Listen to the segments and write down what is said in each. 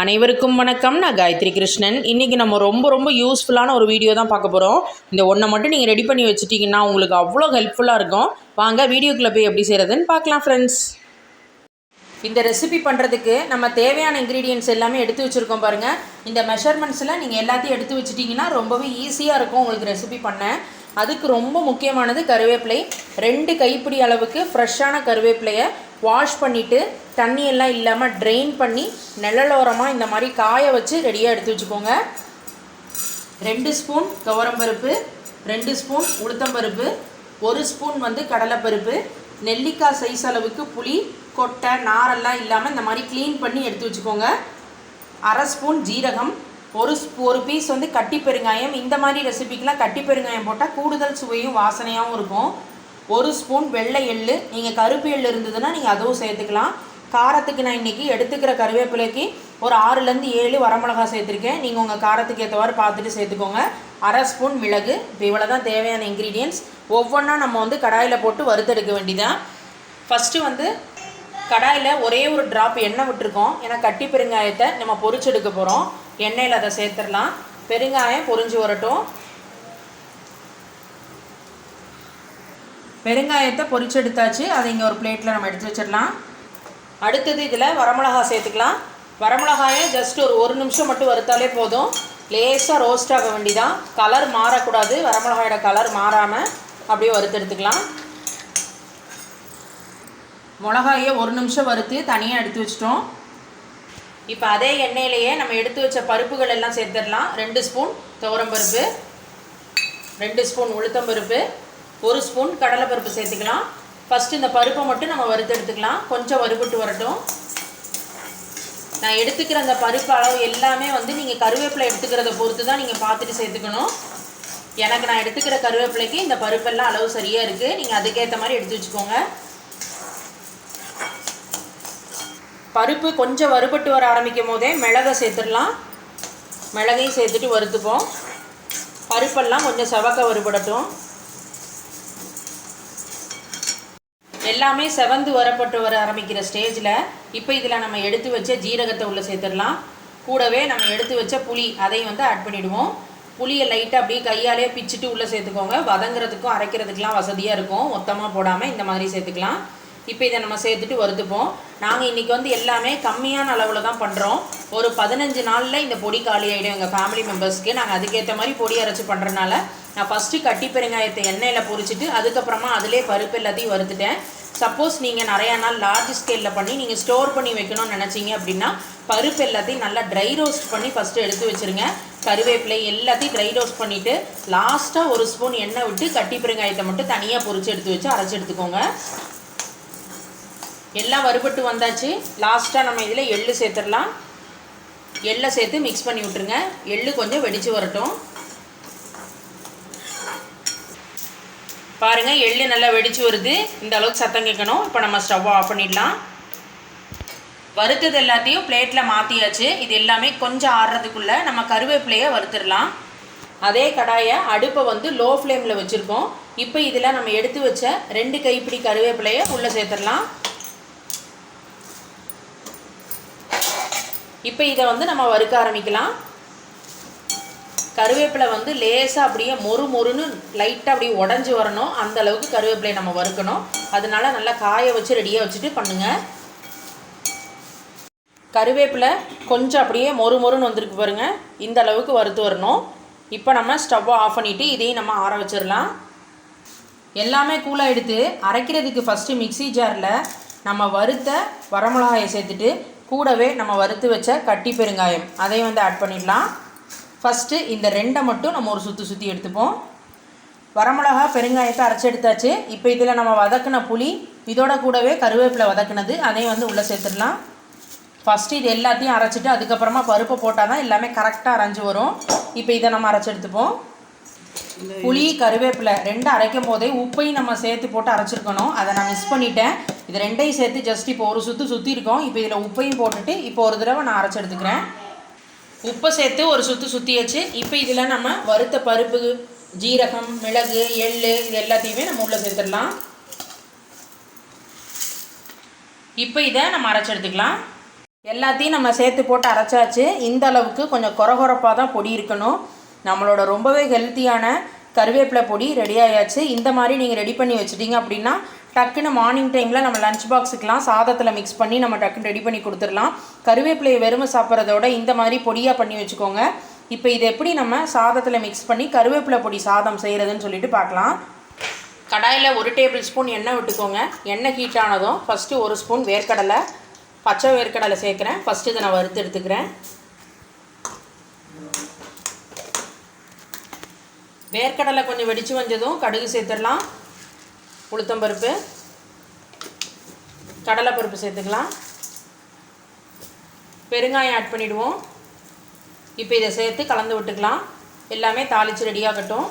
அனைவருக்கும் வணக்கம். நான் காயத்ரி கிருஷ்ணன். இன்றைக்கி நம்ம ரொம்ப ரொம்ப யூஸ்ஃபுல்லான ஒரு வீடியோ தான் பார்க்க போகிறோம் இந்த ஒன்றை மட்டும் நீங்கள் ரெடி பண்ணி வச்சுட்டிங்கன்னா உங்களுக்கு அவ்வளோ ஹெல்ப்ஃபுல்லாக இருக்கும். வாங்க வீடியோக்குள்ளே போய் எப்படி செய்கிறதுன்னு பார்க்கலாம் ஃப்ரெண்ட்ஸ் இந்த ரெசிபி பண்ணுறதுக்கு நம்ம தேவையான இன்க்ரீடியன்ஸ் எல்லாமே எடுத்து வச்சுருக்கோம் பாருங்கள் இந்த மெஷர்மெண்ட்ஸில் நீங்கள் எல்லாத்தையும் எடுத்து வச்சிட்டிங்கன்னா ரொம்பவே ஈஸியாக இருக்கும் உங்களுக்கு ரெசிபி பண்ண. அதுக்கு ரொம்ப முக்கியமானது கருவேப்பிலை. ரெண்டு கைப்பிடி அளவுக்கு ஃப்ரெஷ்ஷான கருவேப்பிலையை வாஷ் பண்ணிவிட்டு தண்ணியெல்லாம் இல்லாமல் ட்ரெயின் பண்ணி நிழலோரமாக இந்த மாதிரி காய வச்சு ரெடியாக எடுத்து வச்சுக்கோங்க. ரெண்டு ஸ்பூன் துவரம்பருப்பு ரெண்டு ஸ்பூன் உளுத்தம்பருப்பு ஒரு ஸ்பூன் வந்து கடலைப்பருப்பு நெல்லிக்காய் சைஸ் அளவுக்கு புளி கொட்டை நாரெல்லாம் இல்லாமல் இந்த மாதிரி க்ளீன் பண்ணி எடுத்து வச்சுக்கோங்க. அரை ஸ்பூன் ஜீரகம் ஒரு ஸ்பூ ஒரு பீஸ் வந்து கட்டி பெருங்காயம். இந்த மாதிரி ரெசிபிக்கெலாம் கட்டி பெருங்காயம் போட்டால் கூடுதல் சுவையும் வாசனையாகவும் இருக்கும். ஒரு ஸ்பூன் வெள்ளை எள்ளு நீங்கள் கருப்பு எள்ளு இருந்ததுன்னா நீங்கள் அதுவும் சேர்த்துக்கலாம். காரத்துக்கு நான் இன்றைக்கி எடுத்துக்கிற கருவேப்பிலைக்கு ஒரு ஆறுலேருந்து ஏழு வரமிளகா சேர்த்துருக்கேன். நீங்கள் உங்கள் காரத்துக்கு ஏற்றவாறு பார்த்துட்டு சேர்த்துக்கோங்க. அரை ஸ்பூன் மிளகு. இப்போ இவ்வளோ தான் தேவையான இன்க்ரீடியன்ஸ் ஒவ்வொன்றா நம்ம வந்து கடாயில் போட்டு வறுத்தெடுக்க வேண்டிதான். ஃபஸ்ட்டு வந்து கடாயில் ஒரே ஒரு ட்ராப் எண்ணெய் விட்டுருக்கோம். ஏன்னா கட்டி பெருங்காயத்தை நம்ம பொறிச்செடுக்க போகிறோம் எண்ணெயில் அதை சேர்த்துடலாம். பெருங்காயம் பொறிஞ்சு வரட்டும். பெருங்காயத்தை பொரிச்செடுத்தாச்சு. அதை இங்கே ஒரு பிளேட்டில் நம்ம எடுத்து வச்சிடலாம். அடுத்தது இதில் வரமிளகா சேர்த்துக்கலாம். வரமிளகாயை ஜஸ்ட் ஒரு ஒரு நிமிஷம் மட்டும் வறுத்தாலே போதும். லேசாக ரோஸ்ட் ஆக வேண்டிதான். கலர் மாறக்கூடாது. வரமிளகாயோட கலர் மாறாமல் அப்படியே வறுத்து எடுத்துக்கலாம். மிளகாயை ஒரு நிமிஷம் வறுத்து தனியாக எடுத்து வச்சிட்டோம். இப்போ அதே எண்ணெயிலேயே நம்ம எடுத்து வச்ச பருப்புகள் எல்லாம் சேர்த்துடலாம். ரெண்டு ஸ்பூன் துவரம் பருப்பு ரெண்டு ஸ்பூன் உளுத்தம் பருப்பு ஒரு ஸ்பூன் கடலைப்பருப்பு சேர்த்துக்கலாம். ஃபஸ்ட்டு இந்த பருப்பை மட்டும் நம்ம வறுத்து எடுத்துக்கலாம் கொஞ்சம் வறுபட்டு வரட்டும். நான் எடுத்துக்கிற அந்த பருப்பு அளவு எல்லாமே வந்து நீங்கள் கருவேப்பிலை எடுத்துக்கிறத பொறுத்து தான் நீங்கள் பார்த்துட்டு சேர்த்துக்கணும். எனக்கு நான் எடுத்துக்கிற கருவேப்பிலைக்கு இந்த பருப்பெல்லாம் அளவு சரியாக இருக்குது நீங்கள் அதுக்கேற்ற மாதிரி எடுத்து வச்சுக்கோங்க. பருப்பு கொஞ்சம் வறுபட்டு வர ஆரம்பிக்கும் போதே மிளகை சேர்த்துடலாம். மிளகையும் சேர்த்துட்டு வறுத்துப்போம். பருப்பெல்லாம் கொஞ்சம் செவக்க வறுபடட்டும். எல்லாமே செவந்து வரப்பட்டு வர ஆரம்பிக்கிற ஸ்டேஜில் இப்போ இதில் நம்ம எடுத்து வச்ச ஜீரகத்தை உள்ளே சேர்த்துடலாம். கூடவே நம்ம எடுத்து வச்ச புளி அதையும் வந்து ஆட் பண்ணிவிடுவோம் புளியை லைட்டாக அப்படியே கையாலே பிச்சுட்டு உள்ளே சேர்த்துக்கோங்க. வதங்குறதுக்கும் அரைக்கிறதுக்கெலாம் வசதியாக இருக்கும். மொத்தமாக போடாமல் இந்த மாதிரி சேர்த்துக்கலாம். இப்போ இதை நம்ம சேர்த்துட்டு வறுத்துப்போம். நாங்கள் இன்றைக்கி வந்து எல்லாமே கம்மியான அளவில் தான் பண்ணுறோம் ஒரு பதினஞ்சு நாளில் இந்த பொடி காலி ஆகிடும் எங்கள் ஃபேமிலி மெம்பர்ஸ்க்கு நாங்கள் அதுக்கேற்ற மாதிரி பொடி அரைச்சி பண்ணுறனால நான் ஃபஸ்ட்டு கட்டி பெருங்காயத்தை எண்ணெயில் பொரிச்சிட்டு அதுக்கப்புறமா அதிலே பருப்பு எல்லாத்தையும் வறுத்துட்டேன். சப்போஸ் நீங்கள் நிறையா நாள் லார்ஜ் ஸ்கேலில் பண்ணி நீங்கள் ஸ்டோர் பண்ணி வைக்கணும்னு நினச்சிங்க அப்படின்னா பருப்பு எல்லாத்தையும் நல்லா ட்ரை ரோஸ்ட் பண்ணி ஃபஸ்ட்டு எடுத்து வச்சுருங்க. கருவேப்பிலை எல்லாத்தையும் ட்ரை ரோஸ்ட் பண்ணிவிட்டு லாஸ்ட்டாக ஒரு ஸ்பூன் எண்ணெய் விட்டு கட்டி பெருங்காயத்தை மட்டும் தனியாக பொரிச்சு எடுத்து வச்சு அரைச்சி எடுத்துக்கோங்க. எல்லாம் வறுபட்டு வந்தாச்சு. லாஸ்ட்டாக நம்ம இதில் எள்ளு சேர்த்துடலாம். எள்ளை சேர்த்து மிக்ஸ் பண்ணி விட்ருங்க எள்ளு கொஞ்சம் வெடித்து வரட்டும். பாருங்கள் எள்ளு நல்லா வெடித்து வருது. இந்த அளவுக்கு சத்தம் கேட்கணும். இப்போ நம்ம ஸ்டவ்வை ஆஃப் பண்ணிடலாம். வறுத்தது எல்லாத்தையும் பிளேட்டில் மாற்றியாச்சு இது எல்லாமே கொஞ்சம் ஆடுறதுக்குள்ளே நம்ம கருவேப்பிலையை வறுத்துடலாம். அதே கடாயை அடுப்பை வந்து லோ ஃப்ளேமில் வச்சுருக்கோம். இப்போ இதில் நம்ம எடுத்து வச்ச ரெண்டு கைப்பிடி கருவேப்பிலையை உள்ளே சேர்த்துடலாம். இப்போ இதை வந்து நம்ம வறுக்க ஆரம்பிக்கலாம். கருவேப்பிலை வந்து லேசாக அப்படியே மொறு மொறுன்னு லைட்டாக அப்படியே உடஞ்சி வரணும். அந்த அளவுக்கு கருவேப்பிலையை நம்ம வறுக்கணும். அதனால நல்லா காய வச்சு ரெடியாக வச்சுட்டு பண்ணுங்கள் கருவேப்பிலை கொஞ்சம் அப்படியே மொறு மொறுன்னு வந்திருக்கு பாருங்கள் இந்த அளவுக்கு வறுத்து வரணும். இப்போ நம்ம ஸ்டவ்வை ஆஃப் பண்ணிவிட்டு இதையும் நம்ம ஆற வச்சிடலாம். எல்லாமே கூலாக எடுத்து அரைக்கிறதுக்கு ஃபஸ்ட்டு மிக்சி ஜாரில் நம்ம வறுத்த வரமிளகாயை சேர்த்துட்டு கூடவே நம்ம வறுத்து வச்ச கட்டி பெருங்காயம். அதையும் வந்து ஆட் பண்ணிடலாம். ஃபஸ்ட்டு இந்த ரெண்டை மட்டும் நம்ம ஒரு சுற்றி சுற்றி எடுத்துப்போம். வரமிளகா பெருங்காயத்தை அரைச்சி எடுத்தாச்சு. இப்போ இதில் நம்ம வதக்கின புளி இதோட கூடவே கருவேப்பிலை வதக்குனது அதையும் வந்து உள்ளே சேர்த்துடலாம். ஃபஸ்ட்டு இது எல்லாத்தையும் அரைச்சிட்டு அதுக்கப்புறமா பருப்பை போட்டால் தான் எல்லாமே கரெக்டாக அரைஞ்சி வரும். இப்போ இதை நம்ம அரைச்சி எடுத்துப்போம். புளி கருவேப்பிலை ரெண்டும் அரைக்கும் போதே உப்பையும் நம்ம சேர்த்து போட்டு அரைச்சிருக்கணும். அதை நான் மிஸ் பண்ணிட்டேன். இது ரெண்டையும் சேர்த்து ஜஸ்ட் இப்போ ஒரு சுற்று சுற்றி இருக்கோம். இப்போ இதில் உப்பையும் போட்டுட்டு இப்போ ஒரு தடவை நான் அரைச்சி எடுத்துக்கிறேன். உப்பை சேர்த்து ஒரு சுற்று சுற்றியாச்சு இப்போ இதில் நம்ம வறுத்த பருப்பு ஜீரகம் மிளகு எள் இது எல்லாத்தையுமே நம்ம உள்ளே சேர்த்துடலாம். இப்போ இதை நம்ம அரைச்சி எடுத்துக்கலாம். எல்லாத்தையும் நம்ம சேர்த்து போட்டு அரைச்சாச்சு. இந்த அளவுக்கு கொஞ்சம் குறகுறப்பாக தான் பொடி இருக்கணும். நம்மளோட ரொம்பவே ஹெல்த்தியான கருவேப்பிலை பொடி ரெடி ஆயாச்சு. இந்த மாதிரி நீங்கள் ரெடி பண்ணி வச்சுட்டிங்க அப்படின்னா டக்குன்னு மார்னிங் டைமில் நம்ம லஞ்ச் பாக்ஸுக்கெலாம் சாதத்தில் மிக்ஸ் பண்ணி நம்ம டக்குன்னு ரெடி பண்ணி கொடுத்துடலாம். கருவேப்பிலையை வெறுமை சாப்பிட்றதோட இந்த மாதிரி பொடியாக பண்ணி வச்சுக்கோங்க. இப்போ இது எப்படி நம்ம சாதத்தில் மிக்ஸ் பண்ணி கருவேப்பிலை பொடி சாதம் செய்கிறதுன்னு சொல்லிட்டு பார்க்கலாம். கடாயில் ஒரு டேபிள் ஸ்பூன் எண்ணெய் விட்டுக்கோங்க. எண்ணெய் ஹீட் ஆனதும் ஃபஸ்ட்டு ஒரு ஸ்பூன் வேர்க்கடலை பச்சை வேர்க்கடலை சேர்க்குறேன். ஃபஸ்ட்டு இதை நான் வறுத்து எடுத்துக்கிறேன். வேர்க்கடலை கொஞ்சம் வெடித்து வந்ததும் கடுகு சேர்த்துடலாம். உளுத்தம்பருப்பு கடலைப்பருப்பு சேர்த்துக்கலாம். பெருங்காயம் ஆட் பண்ணிவிடுவோம் இப்போ இதை சேர்த்து கலந்து விட்டுக்கலாம். எல்லாமே தாளித்து ரெடியாகட்டும்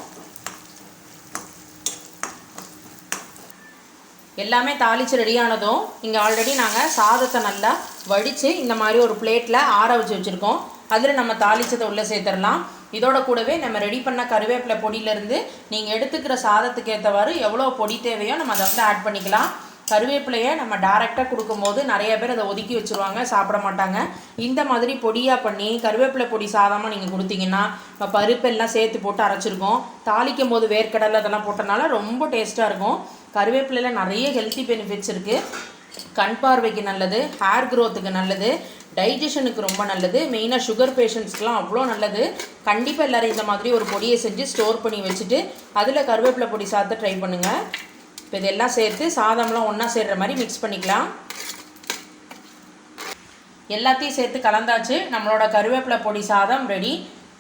எல்லாமே தாளித்து ரெடியானதும் இங்கே ஆல்ரெடி நாங்கள் சாதத்தை நல்லா வடித்து இந்த மாதிரி ஒரு பிளேட்டில் ஆற வச்சு வச்சுருக்கோம். அதில் நம்ம தாளிச்சதை உள்ளே சேர்த்துடலாம். இதோட கூடவே நம்ம ரெடி பண்ண கருவேப்பிலை பொடியிலேருந்து நீங்கள் எடுத்துக்கிற சாதத்துக்கு ஏற்றவாறு எவ்வளோ பொடி தேவையோ நம்ம அதை வந்து ஆட் பண்ணிக்கலாம். கருவேப்பிலையை நம்ம டேரெக்டாக கொடுக்கும்போது நிறைய பேர் அதை ஒதுக்கி வச்சுருவாங்க சாப்பிட மாட்டாங்க. இந்த மாதிரி பொடியாக பண்ணி கருவேப்பிலை பொடி சாதமாக நீங்கள் கொடுத்தீங்கன்னா இப்போ பருப்பெல்லாம் சேர்த்து போட்டு அரைச்சிருக்கோம். தாளிக்கும் போது வேர்க்கடலை அதெல்லாம் போட்டனால ரொம்ப டேஸ்ட்டாக இருக்கும். கருவேப்பிலையில் நிறைய ஹெல்த்தி பெனிஃபிட்ஸ் இருக்குது கண் பார்வைக்கு நல்லது ஹேர் க்ரோத்துக்கு நல்லது டைஜஷனுக்கு ரொம்ப நல்லது மெயினாக சுகர் பேஷண்ட்ஸ்க்கெலாம் அவ்வளோ நல்லது. கண்டிப்பாக எல்லோரும் இந்த மாதிரி ஒரு பொடியை செஞ்சு ஸ்டோர் பண்ணி வச்சுட்டு அதில் கருவேப்பிலை பொடி சாதத்தை ட்ரை பண்ணுங்கள் இப்போ இதெல்லாம் சேர்த்து சாதம்லாம் ஒன்றா சேர்கிற மாதிரி மிக்ஸ் பண்ணிக்கலாம். எல்லாத்தையும் சேர்த்து கலந்தாச்சு. நம்மளோட கருவேப்பிலை பொடி சாதம் ரெடி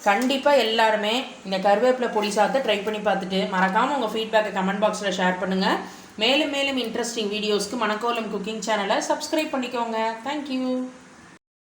கண்டிப்பாக எல்லாருமே இந்த கருவேப்பிலை பொடி சாதத்தை ட்ரை பண்ணி பார்த்துட்டு மறக்காமல் உங்கள் ஃபீட்பேக்கை கமெண்ட் பாக்ஸில் ஷேர் பண்ணுங்கள் மேலும் மேலும் இன்ட்ரெஸ்டிங் வீடியோஸ்க்கு மணக்கோலம் குக்கிங் சேனலை சப்ஸ்கிரைப் பண்ணிக்கோங்க. Thank you